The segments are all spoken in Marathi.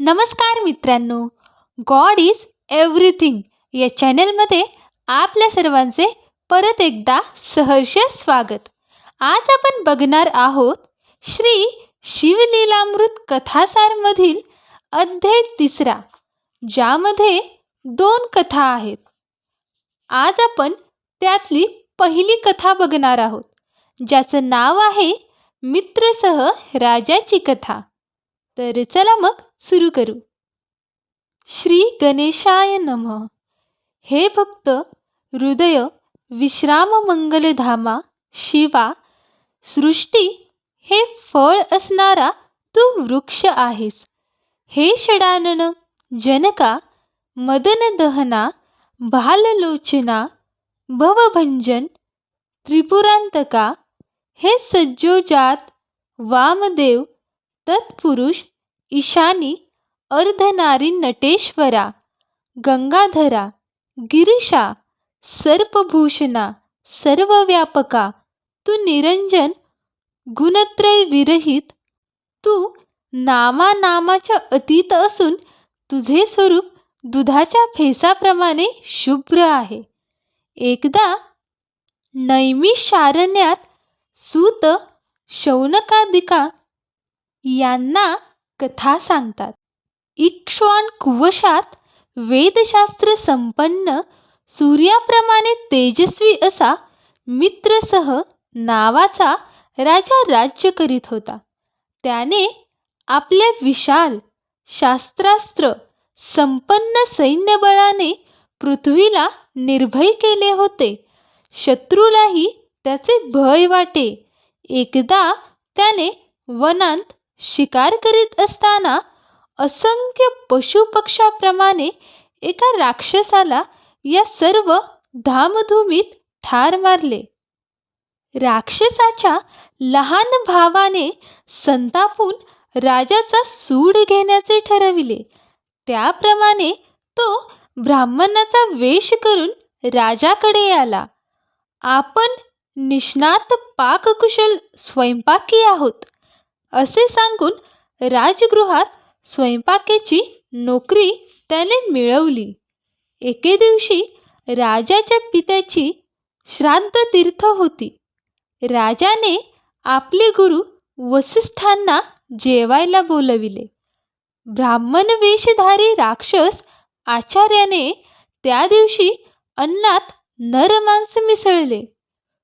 नमस्कार मित्रांनो. गॉड इज एव्हरीथिंग या चॅनलमध्ये आपल्या सर्वांचे परत एकदा सहर्ष स्वागत. आज आपण बघणार आहोत श्री शिवलीलामृत कथासारमधील अध्याय तिसरा ज्यामध्ये दोन कथा आहेत. आज आपण त्यातली पहिली कथा बघणार आहोत. ज्याचं नाव आहे मित्रसह राजाची कथा. तर चला मग सुरू करू. श्री गणेशाय नम. हे भक्त हृदय विश्राममंगलधामा शिवा सृष्टी हे फळ असणारा तू वृक्ष आहेस. हे षडानन जनका मदन दहना भाललोचना भवभंजन त्रिपुरांतका हे सज्जोजात वामदेव तत्पुरुष ईशानी अर्धनारी नटेश्वरा गंगाधरा गिरीशा सर्पभूषणा सर्वव्यापका तू निरंजन गुणत्रय विरहित तू नामा नामाच्या अतीत असून तुझे स्वरूप दुधाच्या फेसाप्रमाणे शुभ्र आहे. एकदा नैमिषारण्यात सूत शौनकादिका यांना कथा सांगतात. इक्ष्वान कुवशात वेदशास्त्र संपन्न सूर्याप्रमाणे तेजस्वी असा मित्रसह नावाचा राजा राज्य करीत होता. त्याने आपल्या विशाल शास्त्रास्त्र संपन्न सैन्यबळाने पृथ्वीला निर्भय केले होते. शत्रूलाही त्याचे भय वाटे. एकदा त्याने वनांत शिकार करीत असताना असंख्य पशुपक्षाप्रमाणे एका राक्षसाला या सर्व धामधुमीत ठार मारले. राक्षसाच्या लहान भावाने संतापून राजाचा सूड घेण्याचे ठरविले. त्याप्रमाणे तो ब्राह्मणाचा वेश करून राजाकडे आला. आपण निष्णात पाककुशल स्वयंपाकी आहोत. असे सांगून राजगृहात स्वयंपाकाची नोकरी त्याने मिळवली. एके दिवशी राजाच्या पित्याची श्राद्ध तीर्थ होती. राजाने आपले गुरु वसिष्ठांना जेवायला बोलविले. ब्राह्मण वेशधारी राक्षस आचार्याने त्या दिवशी अन्नात नरमांस मिसळले.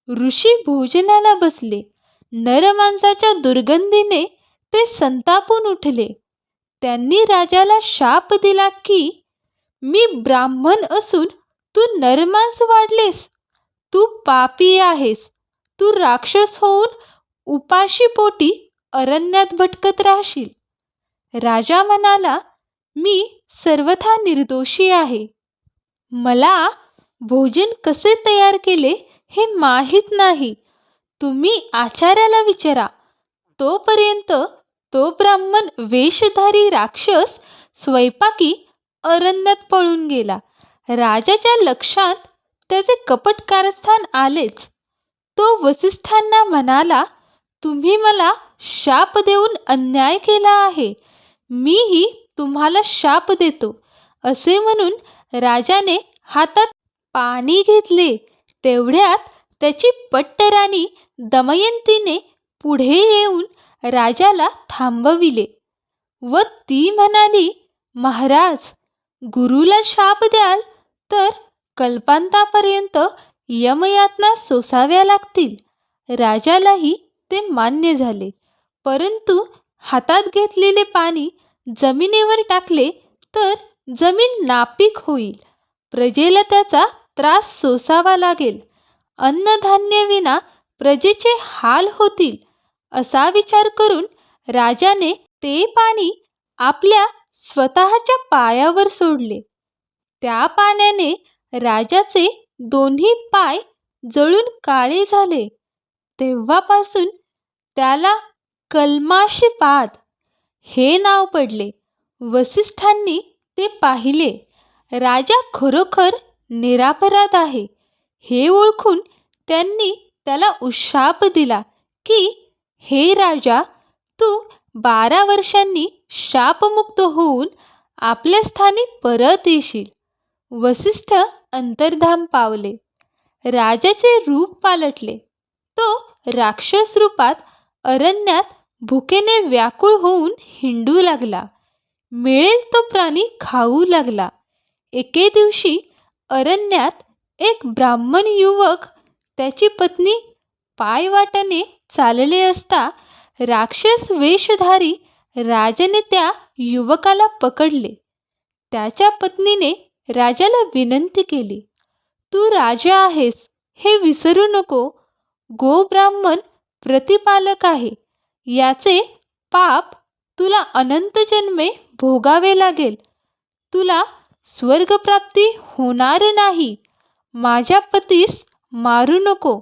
ऋषी भोजनाला बसले. नरमांसाच्या दुर्गंधीने ते संतापून उठले. त्यांनी राजाला शाप दिला की मी ब्राह्मण असून तू नरमांस वाढलेस. तू पापी आहेस. तू राक्षस होऊन उपाशी पोटी अरण्यात भटकत राहशील. राजा म्हणाला मी सर्वथा निर्दोषी आहे. मला भोजन कसे तयार केले हे माहीत नाही. तुम्ही आचार्याला विचारा. तोपर्यंत तो ब्राह्मण वेशधारी राक्षस स्वयंपाकी अरण्यात पळून गेला. राजाच्या लक्षात त्याचे कपट कारस्थान आलेच. तो वसिष्ठांना म्हणाला तुम्ही मला शाप देऊन अन्याय केला आहे. मीही तुम्हाला शाप देतो. असे म्हणून राजाने हातात पाणी घेतले. तेवढ्यात त्याची पट्टराणी दमयंतीने पुढे येऊन राजाला थांबविले व ती म्हणाली महाराज गुरुला शाप द्याल तर कल्पांतापर्यंत यमयातना सोसाव्या लागतील. राजालाही ते मान्य झाले. परंतु हातात घेतलेले पाणी जमिनीवर टाकले तर जमीन नापीक होईल. प्रजेला त्याचा त्रास सोसावा लागेल. अन्नधान्यविना प्रजेचे हाल होतील असा विचार करून राजाने ते पाणी आपल्या स्वतःच्या पायावर सोडले. त्या पाण्याने राजाचे दोन्ही पाय जळून काळे झाले. तेव्हापासून त्याला कलमाशीपाद हे नाव पडले. वसिष्ठांनी ते पाहिले. राजा खरोखर निरापराध आहे हे ओळखून त्यांनी त्याला उशाप दिला की हे राजा तू बारा वर्षांनी शापमुक्त होऊन आपल्या स्थानी परत येशील. वसिष्ठ अंतर्धाम पावले. राजाचे रूप पालटले. तो राक्षस रूपात अरण्यात भुकेने व्याकुळ होऊन हिंडू लागला. मिळेल तो प्राणी खाऊ लागला. एके दिवशी अरण्यात एक ब्राह्मण युवक त्याची पत्नी पायवाटाने चालले असता राक्षस वेशधारी राजाने त्या युवकाला पकडले. त्याच्या पत्नीने राजाला विनंती केली तू राजा आहेस हे विसरू नको. गो ब्राह्मण प्रतिपालक आहे. याचे पाप तुला अनंत जन्मे भोगावे लागेल. तुला स्वर्गप्राप्ती होणार नाही. माझ्या पतीस मारू नको.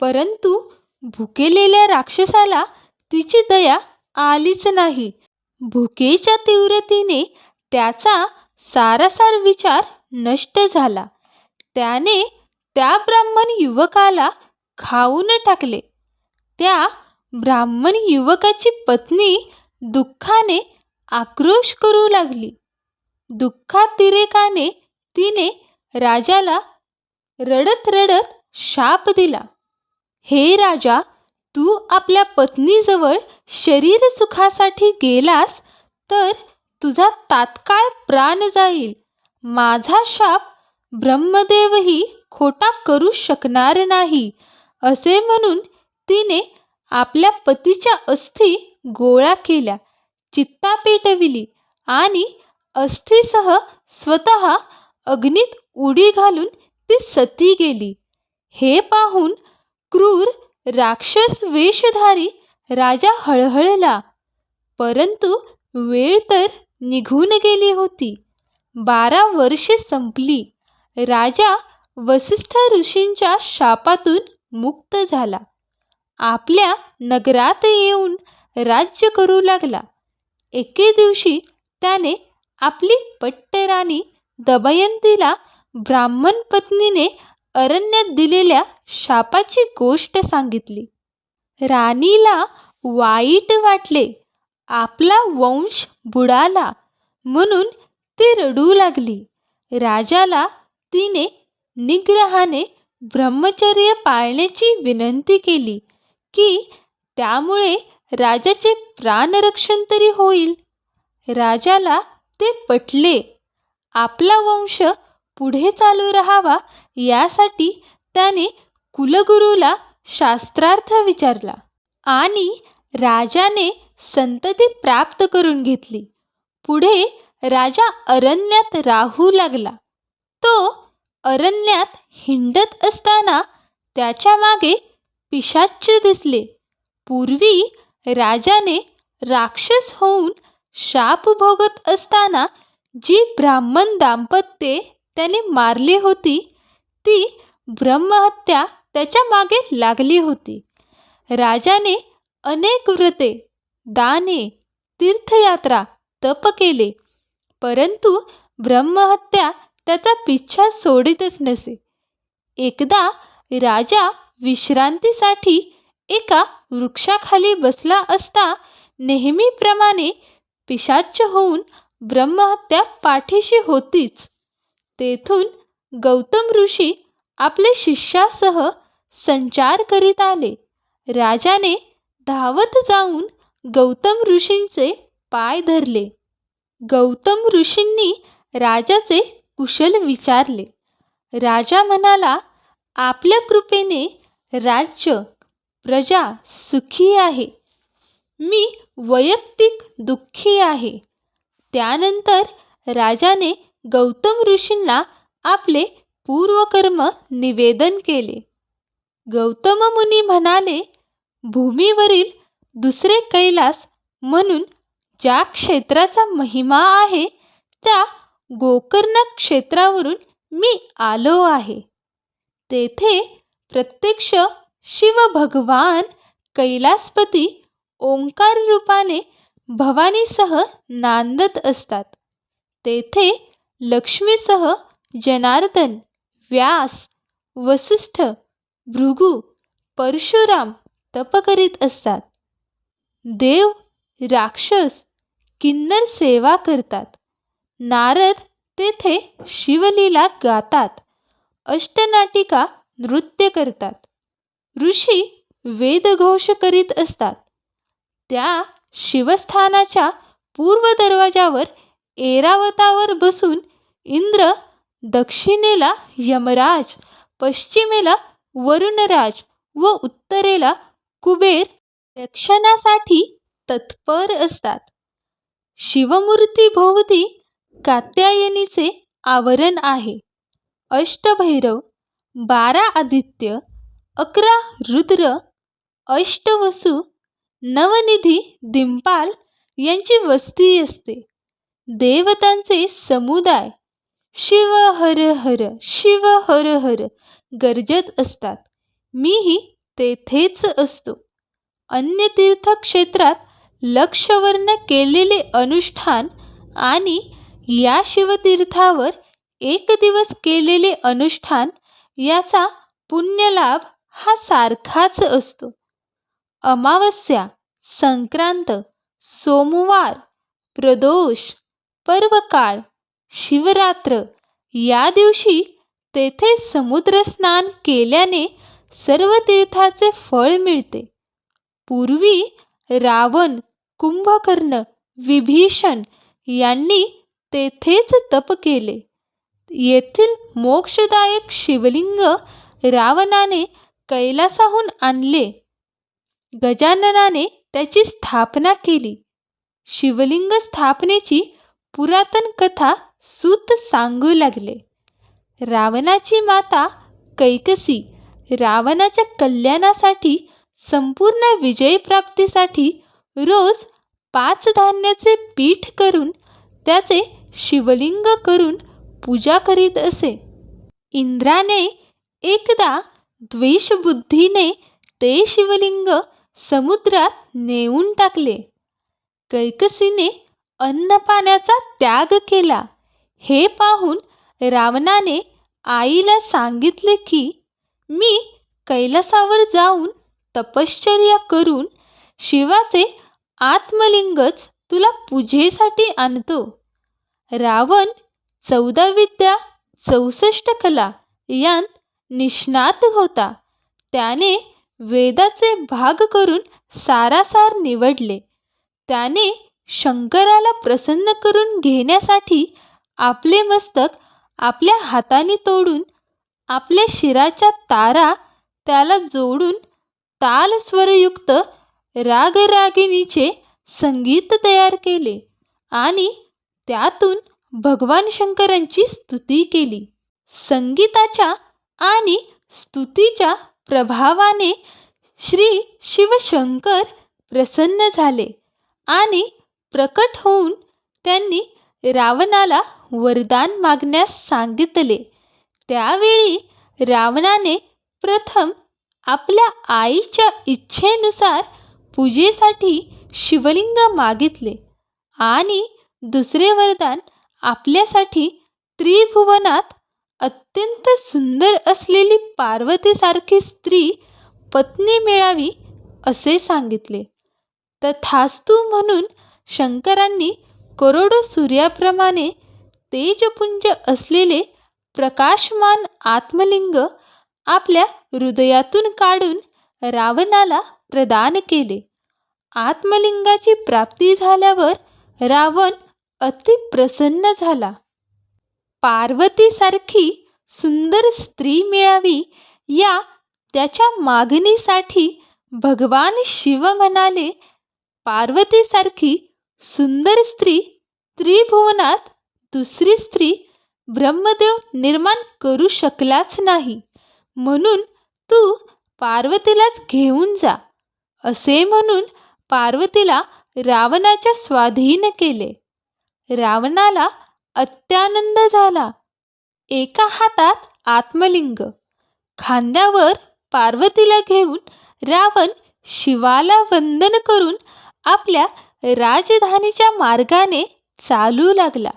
परंतु भुकेलेल्या राक्षसाला तिची दया आलीच नाही. भुकेच्या तीव्रतेने त्याचा सारासार विचार नष्ट झाला. त्याने त्या ब्राह्मण युवकाला खाऊन टाकले. त्या ब्राह्मण युवकाची पत्नी दुःखाने आक्रोश करू लागली. दुःखातिरेकाने तिने राजाला रडत रडत शाप दिला. हे राजा तू आपल्या पत्नीजवळ शरीर सुखासाठी गेलास तर तुझा तात्काळ प्राण जाईल. माझा शाप ब्रह्मदेवही खोटा करू शकणार नाही असे म्हणून तिने आपल्या पतीच्या अस्थी गोळा केल्या चित्ता पेटविली आणि अस्थीसह स्वतः अग्नीत उडी घालून ती सती गेली. हे पाहून क्रूर राक्षस वेशधारी राजा हळहळला. परंतु वेळ तर निघून गेली होती. बारा वर्षे संपली. राजा वसिष्ठ ऋषींच्या शापातून मुक्त झाला. आपल्या नगरात येऊन राज्य करू लागला. एके दिवशी त्याने आपली पट्टराणी दमयंतीला ब्राह्मण पत्नीने अरण्यात दिलेल्या शापाची गोष्ट सांगितली. राणीला वाईट वाटले. आपला वंश बुडाला म्हणून ती रडू लागली. राजाला तिने निग्रहाने ब्रह्मचर्य पाळण्याची विनंती केली की त्यामुळे राजाचे प्राणरक्षण तरी होईल. राजाला ते पटले. आपला वंश पुढे चालू राहावा यासाठी त्याने कुलगुरूला शास्त्रार्थ विचारला आणि राजाने संतती प्राप्त करून घेतली. पुढे राजा अरण्यात राहू लागला. तो अरण्यात हिंडत असताना त्याच्यामागे पिशाच्च दिसले. पूर्वी राजाने राक्षस होऊन शाप भोगत असताना जी ब्राह्मण दाम्पत्ये त्याने मारली होती ती ब्रह्महत्या त्याच्यामागे लागली होती. राजाने अनेक व्रते दाने तीर्थयात्रा तप केले परंतु ब्रह्महत्या त्याचा पिच्छा सोडितच नसे. एकदा राजा विश्रांतीसाठी एका वृक्षाखाली बसला असता नेहमीप्रमाणे पिशाच्च होऊन ब्रह्महत्या पाठीशी होतीच. तेथून गौतम ऋषी आपले शिष्यासह संचार करीत आले. राजाने धावत जाऊन गौतम ऋषींचे पाय धरले. गौतम ऋषींनी राजाचे कुशल विचारले. राजा म्हणाला आपल्या कृपेने राज्य प्रजा सुखी आहे. मी वैयक्तिक दुःखी आहे. त्यानंतर राजाने गौतम ऋषींना आपले पूर्वकर्म निवेदन केले. गौतम मुनी म्हणाले भूमीवरील दुसरे कैलास म्हणून ज्या क्षेत्राचा महिमा आहे त्या गोकर्ण क्षेत्रावरून मी आलो आहे. तेथे प्रत्यक्ष शिव भगवान कैलासपती ओंकार रूपाने भवानीसह नांदत असतात. तेथे लक्ष्मीसह जनार्दन व्यास वसिष्ठ भृगू परशुराम तप करीत असतात. देव राक्षस किन्नर सेवा करतात. नारद तेथे शिवलीला गातात. अष्टनाटिका नृत्य करतात. ऋषी वेदघोष करीत असतात. त्या शिवस्थानाच्या पूर्व दरवाजावर ऐरावतावर बसून इंद्र दक्षिणेला यमराज पश्चिमेला वरुणराज व उत्तरेला कुबेर रक्षणासाठी तत्पर असतात. शिवमूर्तीभोवती कात्यायनीचे आवरण आहे. अष्टभैरव बारा आदित्य अकरा रुद्र अष्टवसू नवनिधी दिंपाल यांची वस्ती असते. देवतांचे समुदाय शिव हर हर शिव हर हर गरजत असतात. मीही तेथेच असतो. अन्य तीर्थक्षेत्रात लक्षवर्ण केलेले अनुष्ठान आणि या शिवतीर्थावर एक दिवस केलेले अनुष्ठान याचा पुण्यलाभ हा सारखाच असतो. अमावस्या संक्रांत सोमवार प्रदोष पर्वकाळ शिवरात्र. या दिवशी तेथे समुद्रस्नान केल्याने सर्व तीर्थाचे फळ मिळते. पूर्वी रावण कुंभकर्ण विभीषण यांनी तेथेच तप केले. येथील मोक्षदायक शिवलिंग रावणाने कैलासाहून आणले. गजाननाने त्याची स्थापना केली. शिवलिंग स्थापनेची पुरातन कथा सूत सांगू लागले. रावणाची माता कैकसी रावणाच्या कल्याणासाठी संपूर्ण विजयप्राप्तीसाठी रोज पाच धान्याचे पीठ करून त्याचे शिवलिंग करून पूजा करीत असे. इंद्राने एकदा द्वेषबुद्धीने ते शिवलिंग समुद्रात नेऊन टाकले. कैकसीने अन्नपाण्याचा त्याग केला. हे पाहून रावणाने आईला सांगितले की मी कैलासावर जाऊन तपश्चर्या करून शिवाचे आत्मलिंगच तुला पूजेसाठी आणतो. रावण चौदा विद्या चौसष्ट कला यांत निष्णात होता. त्याने वेदाचे भाग करून सारासार निवडले. त्याने शंकराला प्रसन्न करून घेण्यासाठी आपले मस्तक आपल्या हाताने तोडून आपल्या शिराच्या तारा त्याला जोडून ताल स्वरयुक्त रागरागिणीचे संगीत तयार केले आणि त्यातून भगवान शंकरांची स्तुती केली. संगीताच्या आणि स्तुतीच्या प्रभावाने श्री शिवशंकर प्रसन्न झाले आणि प्रकट होऊन त्यांनी रावणाला वरदान मागण्यास सांगितले. त्यावेळी रावणाने प्रथम आपल्या आईच्या इच्छेनुसार पूजेसाठी शिवलिंग मागितले आणि दुसरे वरदान आपल्यासाठी त्रिभुवनात अत्यंत सुंदर असलेली पार्वतीसारखी स्त्री पत्नी मिळावी असे सांगितले. तथास्तू म्हणून शंकरांनी करोडो सूर्याप्रमाणे तेजपुंज असलेले प्रकाशमान आत्मलिंग आपल्या हृदयातून काढून रावणाला प्रदान केले. आत्मलिंगाची प्राप्ती झाल्यावर रावण अति प्रसन्न झाला. पार्वतीसारखी सुंदर स्त्री मिळावी या त्याच्या मागणीसाठी भगवान शिव म्हणाले पार्वतीसारखी सुंदर स्त्री त्रिभुवनात दुसरी स्त्री ब्रह्मदेव निर्माण करू शकलाच नाही. म्हणून तू पार्वतीलाच घेऊन जा असे म्हणून पार्वतीला रावणाच्या स्वाधीन केले. रावणाला अत्यानंद झाला. एका हातात आत्मलिंग खांद्यावर पार्वतीला घेऊन रावण शिवाला वंदन करून आपल्या राजधानीच्या मार्गाने चालू लागला.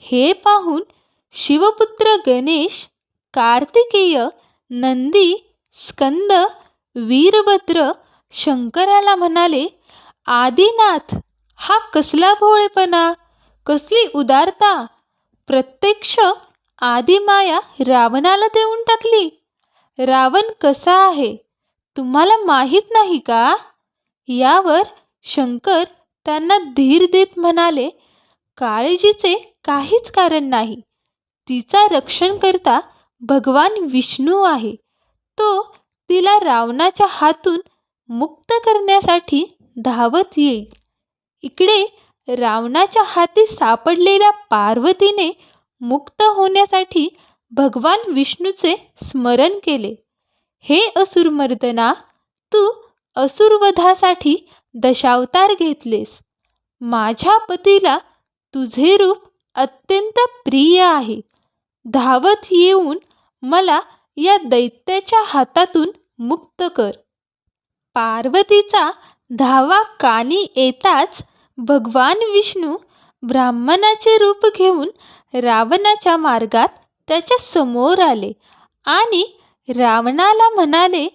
हे पाहून शिवपुत्र गणेश कार्तिकेय नंदी स्कंद वीरभद्र शंकराला म्हणाले आदिनाथ हा कसला भोळेपणा? कसली उदारता? प्रत्यक्ष आदिमाया रावणाला देऊन टाकली. रावण कसा आहे? तुम्हाला माहीत नाही का? यावर शंकर त्यांना धीर देत म्हणाले काळजीचे काहीच कारण नाही. तिचा रक्षण करता भगवान विष्णू आहे. तो तिला रावणाच्या हातून मुक्त करण्यासाठी धावत येईल. इकडे रावणाच्या हाती सापडलेल्या पार्वतीने मुक्त होण्यासाठी भगवान विष्णूचे स्मरण केले. हे असुरमर्दना तू असुरवधासाठी दशावतार घेतलेस. माझ्या पतीला तुझे रूप अत्यंत प्रिय आहे. धावत येऊन मला या दैत्याच्या हातातून मुक्त कर. पार्वतीचा धावा कानी येताच भगवान विष्णू ब्राह्मणाचे रूप घेऊन रावणाच्या मार्गात त्याच्यासमोर आले आणि रावणाला म्हणाले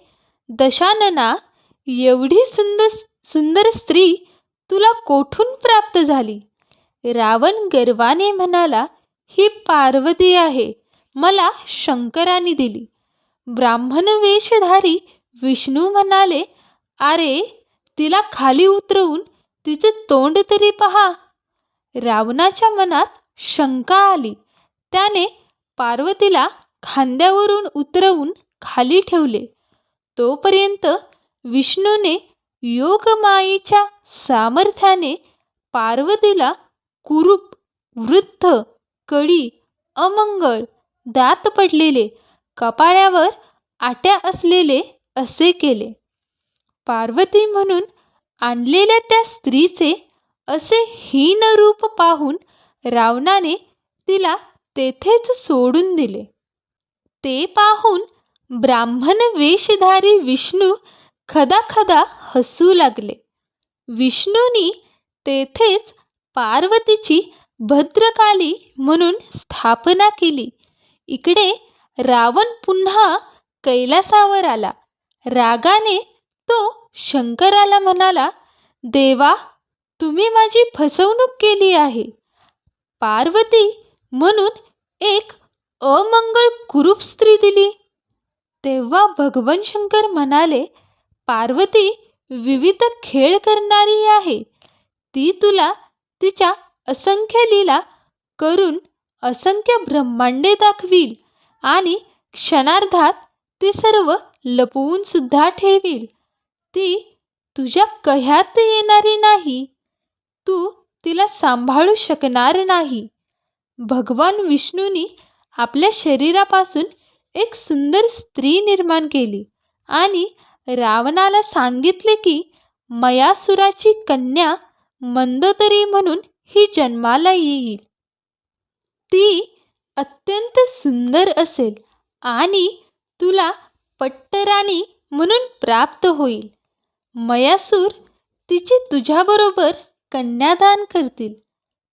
दशानना एवढी सुंदर सुंदर स्त्री तुला कोठून प्राप्त झाली? रावण गर्वाने म्हणाला ही पार्वती आहे. मला शंकराने दिली. ब्राह्मण वेशधारी विष्णू म्हणाले अरे तिला खाली उतरवून तिचे तोंड तरी पहा. रावणाच्या मनात शंका आली. त्याने पार्वतीला खांद्यावरून उतरवून खाली ठेवले. तोपर्यंत विष्णूने योगमायेच्या सामर्थ्याने पार्वतीला कुरूप वृद्ध कडी अमंगळ दात पडलेले कपाळावर आट्या असलेले असे केले. पार्वती म्हणून आणलेल्या त्या स्त्रीचे असे हीन रूप पाहून रावणाने तिला तेथेच सोडून दिले. ते पाहून ब्राह्मण वेशधारी विष्णू खदाखदा हसू लागले. विष्णूनी तेथेच पार्वतीची भद्रकाली म्हणून स्थापना केली. इकडे रावण पुन्हा कैलासावर आला. रागाने तो शंकराला म्हणाला देवा तुम्ही माझी फसवणूक केली आहे. पार्वती म्हणून एक अमंगळ कुरूप स्त्री दिली. तेव्हा भगवान शंकर म्हणाले पार्वती विविध खेळ करणारी आहे. ती तुला तिच्या असंख्य लीला करून असंख्य ब्रह्मांडे दाखवील आणि क्षणार्धात ते सर्व लपवून सुद्धा ठेवील. ती तुझ्या कह्यात येणारी नाही. तू तिला सांभाळू शकणार नाही. भगवान विष्णूनी आपल्या शरीरापासून एक सुंदर स्त्री निर्माण केली आणि रावणाला सांगितले की मयासुराची कन्या मंदोदरी म्हणून ही जन्माला येईल. ती अत्यंत सुंदर असेल आणि तुला पट्टराणी म्हणून प्राप्त होईल. मयासूर तिचे तुझ्याबरोबर कन्यादान करतील.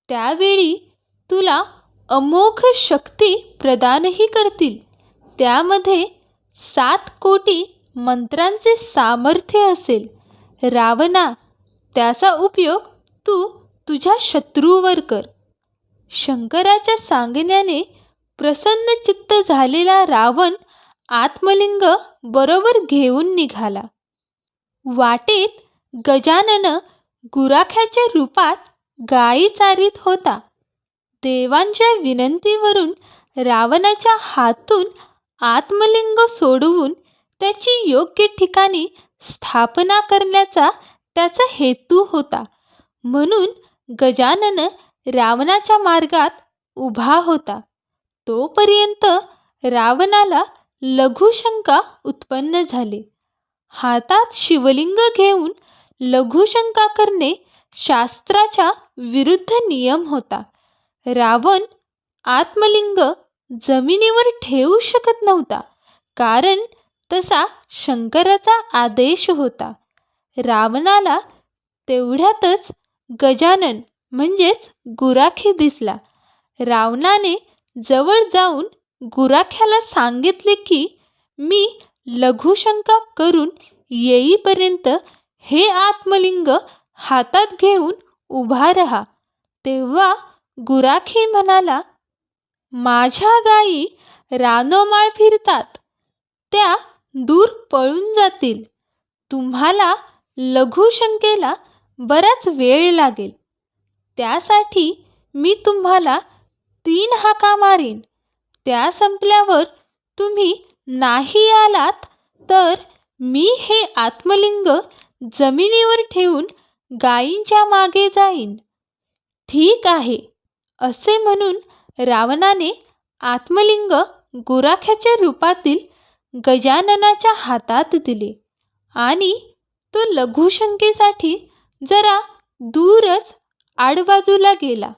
त्यावेळी तुला अमोघ शक्ती प्रदानही करतील. त्यामध्ये सात कोटी मंत्रांचे सामर्थ्य असेल. रावणा त्याचा उपयोग तू तुझ्या शत्रूवर कर. शंकराच्या सांगण्याने प्रसन्न चित्त झालेला रावण आत्मलिंग बरोबर घेऊन निघाला. वाटेत गजानन गुराख्याच्या रूपात गायी चारित होता. देवांच्या विनंतीवरून रावणाच्या हातून आत्मलिंग सोडवून त्याची योग्य ठिकाणी स्थापना करण्याचा त्याचा हेतू होता. म्हणून गजानन रावणाच्या मार्गात उभा होता. तोपर्यंत रावणाला लघुशंका उत्पन्न झाली. हातात शिवलिंग घेऊन लघुशंका करणे शास्त्राच्या विरुद्ध नियम होता. रावण आत्मलिंग जमिनीवर ठेवू शकत नव्हता कारण तसा शंकराचा आदेश होता. रावणाला तेवढ्यातच गजानन म्हणजेच गुराखी दिसला. रावणाने जवळ जाऊन गुराख्याला सांगितले की मी लघुशंका करून येईपर्यंत हे आत्मलिंग हातात घेऊन उभा रहा. तेव्हा गुराखी म्हणाला माझ्या गायी रानोमाळ फिरतात. त्या दूर पळून जातील. तुम्हाला लघुशंकेला बराच वेळ लागेल. त्यासाठी मी तुम्हाला तीन हाका मारीन. त्या संपल्यावर तुम्ही नाही आलात तर मी हे आत्मलिंग जमिनीवर ठेवून गायींच्या मागे जाईन. ठीक आहे असे म्हणून रावणाने आत्मलिंग गुराख्याच्या रूपातील गजाननाच्या हातात दिले आणि तो लघुशंकेसाठी जरा दूरच आडबाजूला गेला.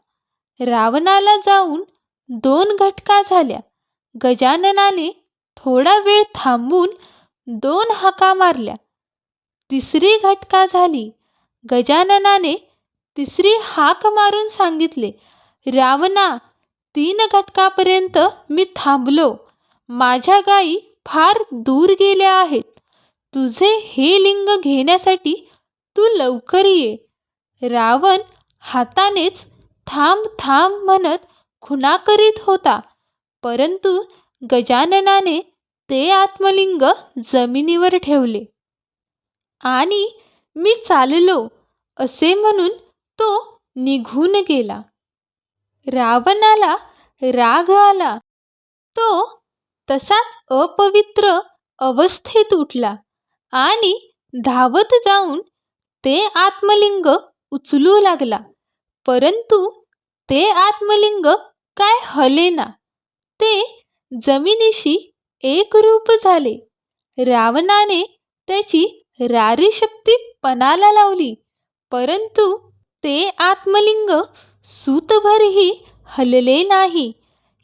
रावणाला जाऊन दोन घटका झाल्या. गजाननाने थोडा वेळ थांबून दोन हाका मारल्या. तिसरी घटका झाली. गजाननाने तिसरी हाक मारून सांगितले रावणा तीन घटकापर्यंत मी थांबलो. माझ्या गायी फार दूर गेल्या आहेत. तुझे हे लिंग घेण्यासाठी तू लवकर ये. रावण हातानेच थांब थांब म्हणत खुणा करीत होता. परंतु गजाननाने ते आत्मलिंग जमिनीवर ठेवले. आणि मी चाललो असे म्हणून तो निघून गेला. रावणाला राग आला. तो तसाच अपवित्र अवस्थेत उठला आणि धावत जाऊन ते आत्मलिंग उचलू लागला. परंतु ते आत्मलिंग काय हलेना ते जमिनीशी एकरूप झाले. रावणाने त्याची रारी शक्ती पणाला लावली. परंतु ते आत्मलिंग सूतभरही हलले नाही.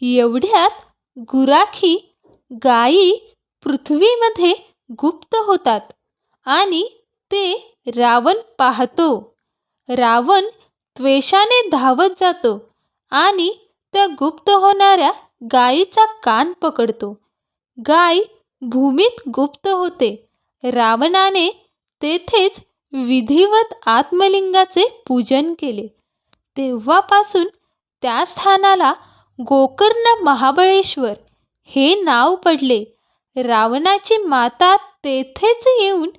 एवढ्यात गुराखी गायी पृथ्वीमध्ये गुप्त होतात आणि ते रावण पाहतो. रावण त्वेषाने धावत जातो आणि त्या गुप्त होणाऱ्या गायीचा कान पकडतो. गाय भूमीत गुप्त होते. रावणाने तेथेच विधिवत आत्मलिंगाचे पूजन केले. तेव्हापासून त्या स्थानाला गोकर्ण महाबळेश्वर हे नाव पडले. रावणाची माता तेथेच येऊन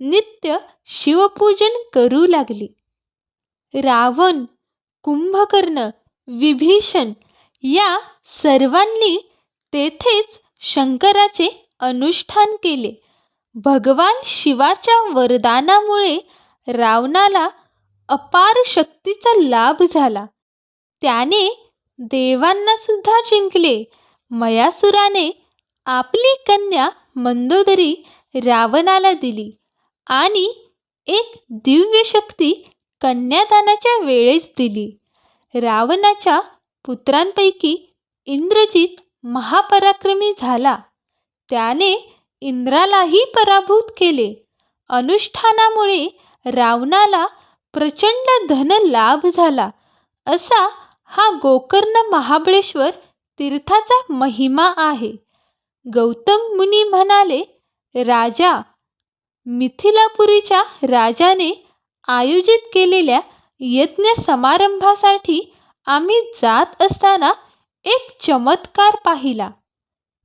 नित्य शिवपूजन करू लागली. रावण कुंभकर्ण विभीषण या सर्वांनी तेथेच शंकराचे अनुष्ठान केले. भगवान शिवाच्या वरदानामुळे रावणाला अपार शक्तीचा लाभ झाला. त्याने देवांना सुद्धा जिंकले. मयासुराने आपली कन्या मंदोदरी रावणाला दिली आणि एक दिव्य शक्ती कन्यादानाच्या वेळेस दिली. रावणाच्या पुत्रांपैकी इंद्रजित महापराक्रमी झाला. त्याने इंद्रालाही पराभूत केले. अनुष्ठानामुळे रावणाला प्रचंड धन लाभ झाला. असा हा गोकर्ण महाबळेश्वर तीर्थाचा महिमा आहे. गौतम मुनी म्हणाले राजा मिथिलापुरीच्या राजाने आयोजित केलेल्या यज्ञ समारंभासाठी आम्ही जात असताना एक चमत्कार पाहिला.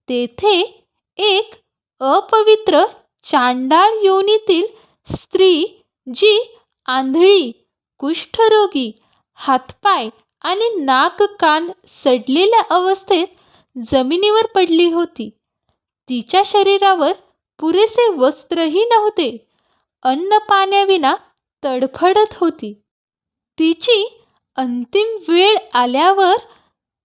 तेथे एक अपवित्र चांडाळ योनीतील स्त्री जी आंधळी कुष्ठरोगी हातपाय आणि नाक कान सडलेल्या अवस्थेत जमिनीवर पडली होती. तिच्या शरीरावर पुरेसे वस्त्रही नव्हते. अन्न पाण्याविना तडफडत होती. तिची अंतिम वेळ आल्यावर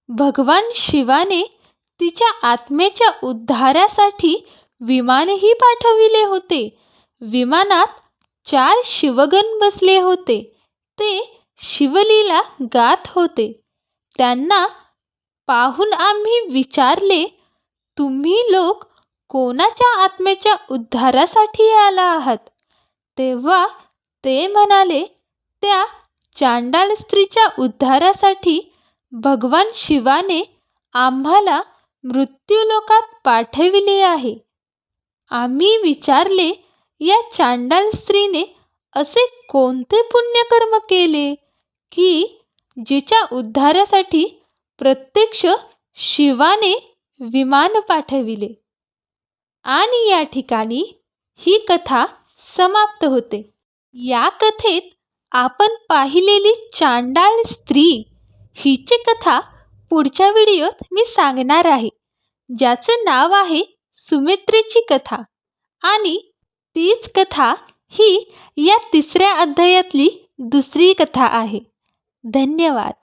भगवान शिवाने तिच्या आत्म्याच्या उद्धारासाठी विमानही पाठविले होते. विमानात चार शिवगण बसले होते. ते शिवलीला गात होते. त्यांना पाहून आम्ही विचारले तुम्ही लोक कोणाच्या आत्म्याच्या उद्धारासाठी आला आहात? तेव्हा ते म्हणाले त्या चांडाल स्त्रीच्या उद्धारासाठी भगवान शिवाने आम्हाला मृत्यूलोकात पाठविले आहे. आम्ही विचारले या चांडाल स्त्रीने असे कोणते पुण्यकर्म केले की जिच्या उद्धारासाठी प्रत्यक्ष शिवाने विमान पाठविले? आणि या ठिकाणी ही कथा समाप्त होते. या कथेत आपण पाहिलेली चांडाळ स्त्री हिची कथा पुढच्या व्हिडिओत मी सांगणार आहे. ज्याचं नाव आहे सुमित्रेची कथा. आणि तीच कथा ही या तिसऱ्या अध्यायातली दुसरी कथा आहे. धन्यवाद.